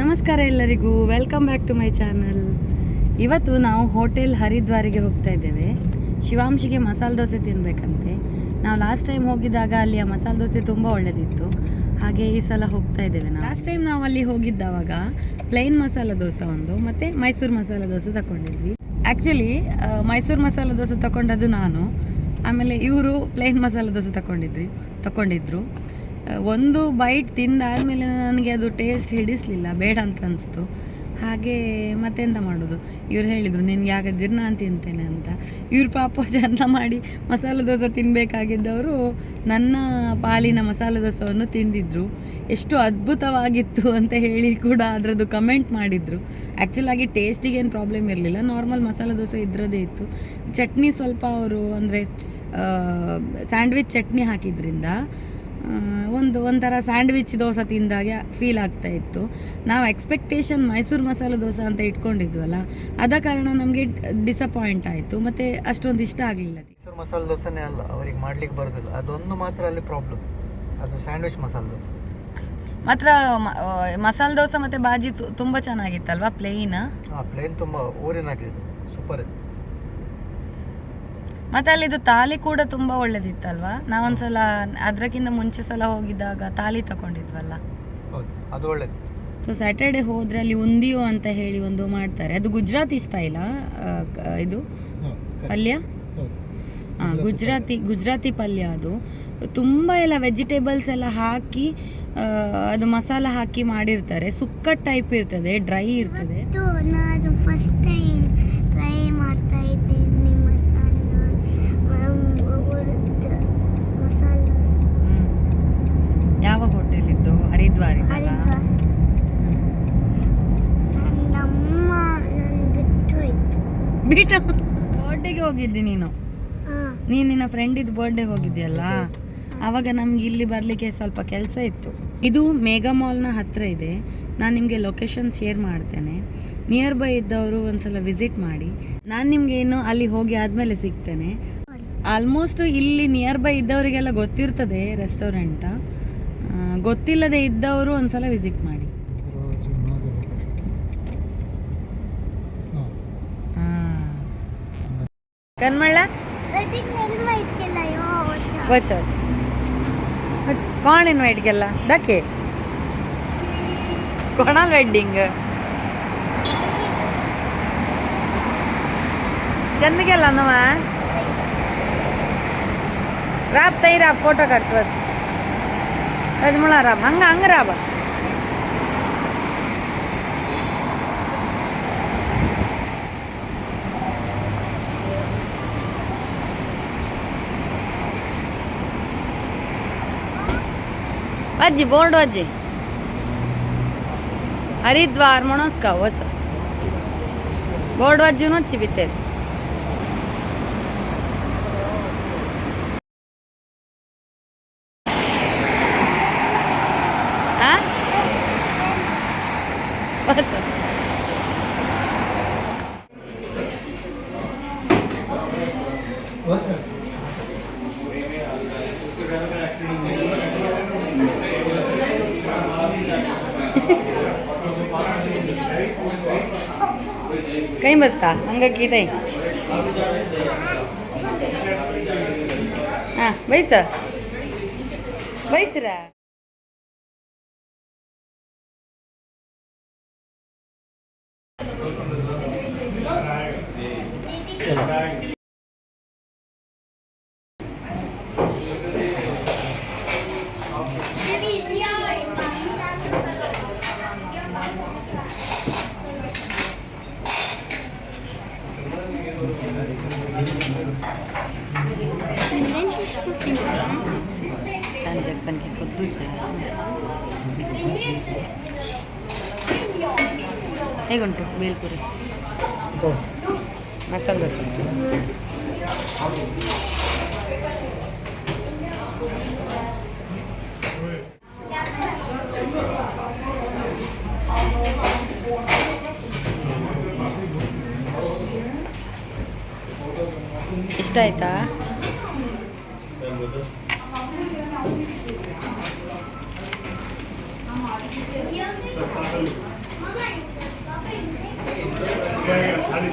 ನಮಸ್ಕಾರ ಎಲ್ಲರಿಗೂ. Welcome back to my channel ಇವತ್ತು ನಾವು ಹೋಟೆಲ್ ಹರಿದ್ವಾರಿಗೆ ಹೋಗ್ತಾ ಇದ್ದೇವೆ. ಶಿವಾಂಶಿಗೆ ಮಸಾಲೆ ದೋಸೆ ತಿನ್ನಬೇಕಂತೆ ನಾವು ಲಾಸ್ಟ್ ಟೈಮ್ ಹೋಗಿದ್ದಾಗ ಅಲ್ಲಿ ಆ ಮಸಾಲೆ ದೋಸೆ ತುಂಬ ಒಳ್ಳೆದಿತ್ತು. ಹಾಗೆ ಈ ಸಲ ಹೋಗ್ತಾ ಇದ್ದೇವೆ ನಾವು. ಲಾಸ್ಟ್ ಟೈಮ್ ನಾವು ಅಲ್ಲಿ ಹೋಗಿದ್ದಾವಾಗ ಪ್ಲೈನ್ ಮಸಾಲೆ ದೋಸೆ ಒಂದು, ಮತ್ತು ಮೈಸೂರು ಮಸಾಲೆ ದೋಸೆ ತಗೊಂಡಿದ್ವಿ ಆ್ಯಕ್ಚುಲಿ ಮೈಸೂರು ಮಸಾಲೆ ದೋಸೆ ತಗೊಂಡದ್ದು ನಾನು. ಆಮೇಲೆ ಇವರು ಪ್ಲೈನ್ ಮಸಾಲೆ ದೋಸೆ ತಗೊಂಡಿದ್ರಿ ತಗೊಂಡಿದ್ರು ಒಂದು ಬೈಟ್ ತಿಂದಾದ್ಮೇಲೆ ನನಗೆ ಅದು ಟೇಸ್ಟ್ ಹಿಡಿಸ್ಲಿಲ್ಲ. ಬೇಡ ಅಂತ ಅನಿಸ್ತು. ಹಾಗೆ ಮತ್ತೆಂತ ಮಾಡೋದು? ಇವ್ರು ಹೇಳಿದರು, ನಿನಗೆ ಯಾಕಂದ್ರೆ ನಾನು ತಿಂತೇನೆ ಅಂತ. ಇವ್ರು ಪಾಪ ಚಂದ ಮಾಡಿ ಮಸಾಲೆ ದೋಸೆ ತಿನ್ನಬೇಕಾಗಿದ್ದವರು ನನ್ನ ಪಾಲಿನ ಮಸಾಲೆ ದೋಸೆಯನ್ನು ತಿಂದಿದ್ರು. ಎಷ್ಟು ಅದ್ಭುತವಾಗಿತ್ತು ಅಂತ ಹೇಳಿ ಕೂಡ ಅದರದ್ದು ಕಮೆಂಟ್ ಮಾಡಿದರು. ಆ್ಯಕ್ಚುಲಾಗಿ ಟೇಸ್ಟಿಗೇನು ಪ್ರಾಬ್ಲಮ್ ಇರಲಿಲ್ಲ. ನಾರ್ಮಲ್ ಮಸಾಲೆ ದೋಸೆ ಇದ್ರದ್ದೇ ಇತ್ತು. ಚಟ್ನಿ ಸ್ವಲ್ಪ ಅವರು ಅಂದರೆ ಸ್ಯಾಂಡ್ವಿಚ್ ಚಟ್ನಿ ಹಾಕಿದ್ರಿಂದ ಒಂದು ಒಂಥರ ಸ್ಯಾಂಡ್ವಿಚ್ ದೋಸೆ ತಿಂದಾಗೆ ಫೀಲ್ ಆಗ್ತಾ ಇತ್ತು. ನಾವು ಎಕ್ಸ್ಪೆಕ್ಟೇಷನ್ ಮೈಸೂರು ಮಸಾಲೆ ದೋಸೆ ಅಂತ ಇಟ್ಕೊಂಡಿದ್ವಲ್ಲ ಅದ ಕಾರಣ ನಮಗೆ ಡಿಸಪಾಯಿಂಟ್ ಆಯಿತು. ಮತ್ತು ಅಷ್ಟೊಂದು ಇಷ್ಟ ಆಗಲಿಲ್ಲ. ಮೈಸೂರು ಮಸಾಲೆ ದೋಸೆನೇ ಅಲ್ಲ ಅವ್ರಿಗೆ ಮಾಡ್ಲಿಕ್ಕೆ ಬರೋದಿಲ್ಲ. ಅದೊಂದು ಮಾತ್ರ ಅಲ್ಲಿ ಪ್ರಾಬ್ಲಮ್ ಅದು ಸ್ಯಾಂಡ್ವಿಚ್ ಮಸಾಲೆ ದೋಸೆ. ಮಾತ್ರ ಮಸಾಲೆ ದೋಸೆ ಮತ್ತು ಬಾಜಿ ತು- ತುಂಬ ಚೆನ್ನಾಗಿತ್ತಲ್ವಾ ಪ್ಲೇನ್ ಹಾಂ ಪ್ಲೇನ್ ತುಂಬ ಊರಿನಾಗಿದೆ ಸೂಪರ್ ಇದೆ ಮತ್ತು ಅಲ್ಲಿದು ತಾಲಿ ಕೂಡ ತುಂಬ ಒಳ್ಳೇದಿತ್ತಲ್ವಾ? ನಾವೊಂದ್ಸಲ ಅದಕ್ಕಿಂತ ಮುಂಚೆ ಸಲ ಹೋಗಿದ್ದಾಗ ತಾಲಿ ತಗೊಂಡಿದ್ವಲ್ಲ. ಹೌದು ಅದು ಒಳ್ಳೇದು ಸೊ ಸ್ಯಾಟರ್ಡೆ ಹೋದ್ರೆ ಅಲ್ಲಿ ಉಂದಿಯೋ ಅಂತ ಹೇಳಿ ಒಂದು ಮಾಡ್ತಾರೆ. ಅದು ಗುಜರಾತಿ ಸ್ಟೈಲಾ ಇದು? ಪಲ್ಯ? ಹಾಂ ಗುಜರಾತಿ ಗುಜರಾತಿ ಪಲ್ಯ. ಅದು. ತುಂಬ ಎಲ್ಲ ವೆಜಿಟೇಬಲ್ಸ್ ಎಲ್ಲ ಹಾಕಿ ಅದು ಮಸಾಲ ಹಾಕಿ ಮಾಡಿರ್ತಾರೆ. ಸುಕ್ಕ ಟೈಪ್ ಇರ್ತದೆ ಡ್ರೈ ಇರ್ತದೆ ಇದು ನಾನು ಫಸ್ಟ್ ಟೈಮ್ ಟ್ರೈ ಮಾಡ್ತಾ ಇದ್ದೀನಿ ಮಸಾಲ ಮಸಾಲ ಹ್ಮ್. ಯಾವ ಹೋಟೆಲ್ ಇದ್ದು ಹರಿದ್ವಾರ ಇದ್ದಲ್ಲ ಹರಿದ್ವಾರ ನನ್ನ ಅಮ್ಮ ನನ್ನ ಬಿಟ್ಟು ಹೋಯ್ತು ಬಿಟ ಬರ್ಡೇಗೆ ಹೋಗಿದ್ದಿ ನೀನು? ನೀನ್ ನಿನ್ನ ನಿನ್ನ ಇದ್ ಬರ್ಡೇಗೆ ಹೋಗಿದ್ಯಲ್ಲ? ಅವಾಗ ನಮ್ಗೆ ಇಲ್ಲಿ ಬರಲಿಕ್ಕೆ ಸ್ವಲ್ಪ ಕೆಲಸ ಇತ್ತು. ಇದು ಮೇಗಾ ಮಾಲ್ನ ಹತ್ರ ಇದೆ. ನಾನು ನಿಮಗೆ ಲೊಕೇಶನ್ ಶೇರ್ ಮಾಡ್ತೇನೆ. ನಿಯರ್ ಬೈ ಇದ್ದವರು ಒಂದ್ಸಲ ವಿಸಿಟ್ ಮಾಡಿ. ನಾನು ನಿಮ್ಗೆ ಏನು ಅಲ್ಲಿ ಹೋಗಿ ಆದ್ಮೇಲೆ ಸಿಗ್ತೇನೆ. ಆಲ್ಮೋಸ್ಟ್ ಇಲ್ಲಿ ನಿಯರ್ ಬೈ ಇದ್ದವರಿಗೆಲ್ಲ ಗೊತ್ತಿರ್ತದೆ ರೆಸ್ಟೋರೆಂಟ ಗೊತ್ತಿಲ್ಲದೆ ಇದ್ದವರು ಒಂದ್ಸಲ ವಿಸಿಟ್ ಮಾಡಿ. કનમળલા વચ વચ વચ કોણ ઇન્વાઇટ કેલા દકે કોણાલ વેડિંગ ಚಂದ ಗೆಲ್ಲ ನವ ರಾಬ್ ತೈ ರಾಬ್ ಫೋಟೋ ಕಟ್ ಬಸ್ ರಾಬ್ ಹಂಗ ಹಂಗ ರಾಬ हंग हंग राब आजी बोर्ड आजी हरिद्वार म्हणूनच का वच बोर्ड वाजूनच भितर आ वच काही बसता हंग की ताई हां बैस बैस रा 分给说对出来。ये कौन तो मेल करे तो मैं सब दस इष्ट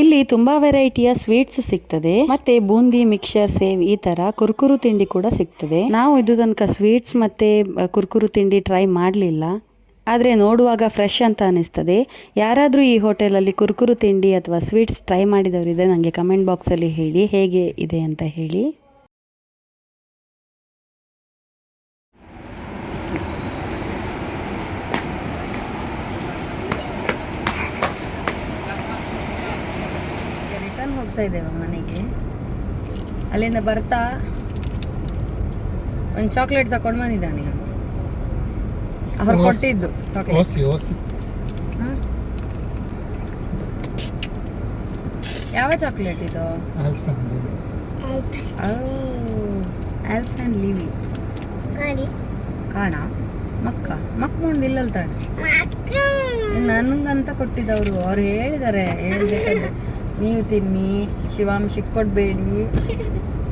ಇಲ್ಲಿ ತುಂಬಾ ವೆರೈಟಿಯ ಸ್ವೀಟ್ಸ್ ಸಿಗ್ತದೆ. ಮತ್ತೆ ಬೂಂದಿ ಮಿಕ್ಸರ್ ಸೇವ್ ಈ ತರ ಕುರ್ಕುರು ತಿಂಡಿ ಕೂಡ ಸಿಗ್ತದೆ. ನಾವು ಇದು ತನಕ ಸ್ವೀಟ್ಸ್ ಮತ್ತೆ ಕುರ್ಕುರು ತಿಂಡಿ ಟ್ರೈ ಮಾಡಲಿಲ್ಲ. ಆದರೆ ನೋಡುವಾಗ ಫ್ರೆಶ್ ಅಂತ ಅನಿಸ್ತದೆ. ಯಾರಾದರೂ ಈ ಹೋಟೆಲಲ್ಲಿ ಕುರ್ಕುರು ತಿಂಡಿ ಅಥವಾ ಸ್ವೀಟ್ಸ್ ಟ್ರೈ ಮಾಡಿದವರಿದ್ದರೆ ನನಗೆ ಕಮೆಂಟ್ ಬಾಕ್ಸಲ್ಲಿ ಹೇಳಿ, ಹೇಗೆ ಇದೆ ಅಂತ ಹೇಳಿ. ಹೋಗ್ತಾ ಇದ್ದೇವೆ ಮನೆಗೆ. ಅಲ್ಲಿಂದ ಬರ್ತಾ ಒಂದು ಚಾಕ್ಲೇಟ್ ತಗೊಂಡು ಬಂದಿದ್ದಾನೆ ಅವ್ರು ಕೊಟ್ಟಿದ್ದು ಚಾಕ್ಲೇಟ್ ಓಸಿ ಓಸಿ. ಯಾವ ಚಾಕ್ಲೇಟ್ ಇದು? ಆಲ್ಫ್ ಆ್ಯಂಡ್ ಲಿವಿ ಕಾಣ. ಮಕ್ಕ? ಮಕ್ಕ ಮುಂದೆ ಇಲ್ಲಲ್ತಾಳೆ ನನಗಂತ ಕೊಟ್ಟಿದ್ದವರು ಅವ್ರು ಹೇಳಿದ್ದಾರೆ ಹೇಳ್ಬೇಕಾದ್ರೆ ನೀವು ತಿನ್ನಿ ಶಿವಾಂಶಿ ಕೊಡಬೇಡಿ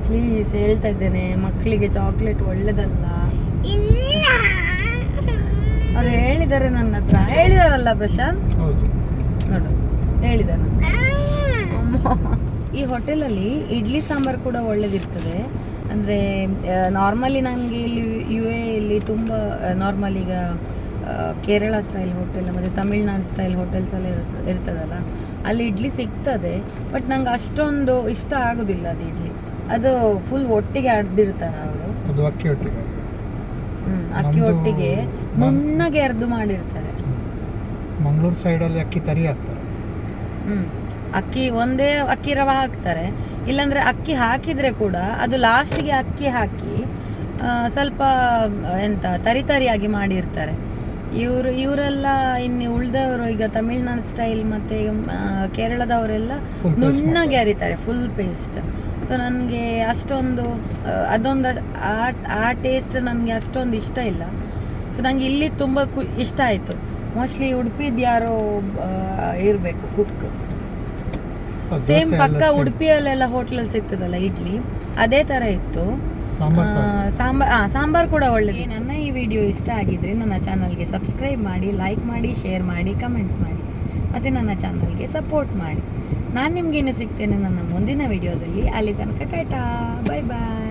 ಪ್ಲೀಸ್ ಹೇಳ್ತಾ ಇದ್ದೇನೆ ಮಕ್ಕಳಿಗೆ ಚಾಕ್ಲೇಟ್ ಒಳ್ಳೇದಲ್ಲ. ಇಲ್ಲ ಅವ್ರು ಹೇಳಿದ್ದಾರೆ ನನ್ನ ಹತ್ರ. ಹೇಳಿದಾರಲ್ಲ ಪ್ರಶಾಂತ್? ಹೌದು. ನೋಡು ಹೇಳಿದಾರೆ ಅಮ್ಮ. ಈ ಹೋಟೆಲಲ್ಲಿ ಇಡ್ಲಿ ಸಾಂಬಾರು ಕೂಡ ಒಳ್ಳೇದಿರ್ತದೆ. ಅಂದರೆ ನಾರ್ಮಲಿ ನನಗೆ ಇಲ್ಲಿ ಯು ಎಲ್ಲಿ ಇಲ್ಲಿ ತುಂಬ ನಾರ್ಮಲ್ ಈಗ ಕೇರಳ ಸ್ಟೈಲ್ ಹೋಟೆಲ್ ಮತ್ತು ತಮಿಳ್ನಾಡು ಸ್ಟೈಲ್ ಹೋಟೆಲ್ಸ್ ಎಲ್ಲ ಇರುತ್ತೆ ಇರ್ತದಲ್ಲ? ಅಲ್ಲಿ ಇಡ್ಲಿ ಸಿಗ್ತದೆ ಬಟ್ ನಂಗೆ ಅಷ್ಟೊಂದು ಇಷ್ಟ ಆಗೋದಿಲ್ಲ ಅದು ಇಡ್ಲಿ. ಅದು ಫುಲ್ ಒಟ್ಟಿಗೆ ಅರ್ದಿರ್ತಾರೆ ಅವರು. ಅದು ಅಕ್ಕಿ ಒಟ್ಟಿಗೆ. ಹ್ಮ್ ಅಕ್ಕಿ ಒಟ್ಟಿಗೆ ನುಣ್ಣಗೆ ಅರ್ದು ಮಾಡಿರ್ತಾರೆ. ಮಂಗಳೂರು ಸೈಡಲ್ಲಿ ಅಕ್ಕಿ ತರಿ ಹಾಕ್ತಾರೆ. ಹ್ಮ್ ಅಕ್ಕಿ ಒಂದೇ ಅಕ್ಕಿ ರವ ಹಾಕ್ತಾರೆ. ಇಲ್ಲಾಂದ್ರೆ ಅಕ್ಕಿ ಹಾಕಿದ್ರೆ ಕೂಡ ಅದು ಲಾಸ್ಟಿಗೆ ಅಕ್ಕಿ ಹಾಕಿ ಸ್ವಲ್ಪ ಎಂತ ತರಿತರಿಯಾಗಿ ಮಾಡಿರ್ತಾರೆ. ಇವರು ಇವರೆಲ್ಲ ಇನ್ನು ಉಳ್ದವರು ಈಗ ತಮಿಳ್ನಾಡು ಸ್ಟೈಲ್ ಮತ್ತೆ ಕೇರಳದವರೆಲ್ಲ ನುಣ್ಣಗೆ ಅರಿತಾರೆ ಫುಲ್ ಪೇಸ್ಟ್ ಸೊ ನನಗೆ ಅಷ್ಟೊಂದು ಅದೊಂದು ಆ ಆ ಟೇಸ್ಟ್ ನನಗೆ ಅಷ್ಟೊಂದು ಇಷ್ಟ ಇಲ್ಲ. ಸೊ ನಂಗೆ ಇಲ್ಲಿ ತುಂಬ ಕು ಇಷ್ಟ ಆಯಿತು. ಮೋಸ್ಟ್ಲಿ ಉಡುಪಿದು ಯಾರೋ ಇರಬೇಕು ಕುಕ್ ಸೇಮ್ ಪಕ್ಕ. ಉಡುಪಿಯಲ್ಲೆಲ್ಲ ಹೋಟ್ಲಲ್ಲಿ ಸಿಗ್ತದಲ್ಲ ಇಡ್ಲಿ. ಅದೇ ಥರ ಇತ್ತು. ಸಾಂಬಾರ್. ಸಾಂಬಾರ್ ಕೂಡ ಒಳ್ಳೆದು ನನ್ನ ಈ ವಿಡಿಯೋ ಇಷ್ಟ ಆಗಿದ್ರೆ ನನ್ನ ಚಾನಲ್ಗೆ ಸಬ್ಸ್ಕ್ರೈಬ್ ಮಾಡಿ ಲೈಕ್ ಮಾಡಿ ಶೇರ್ ಮಾಡಿ ಕಮೆಂಟ್ ಮಾಡಿ, ಮತ್ತು ನನ್ನ ಚಾನಲ್ಗೆ ಸಪೋರ್ಟ್ ಮಾಡಿ. ನಾನು ನಿಮ್ಗೇನು ಸಿಗ್ತೇನೆ ನನ್ನ ಮುಂದಿನ ವಿಡಿಯೋದಲ್ಲಿ ಅಲ್ಲಿ ತನಕ ಟಾಟಾ. ಬಾಯ್ ಬಾಯ್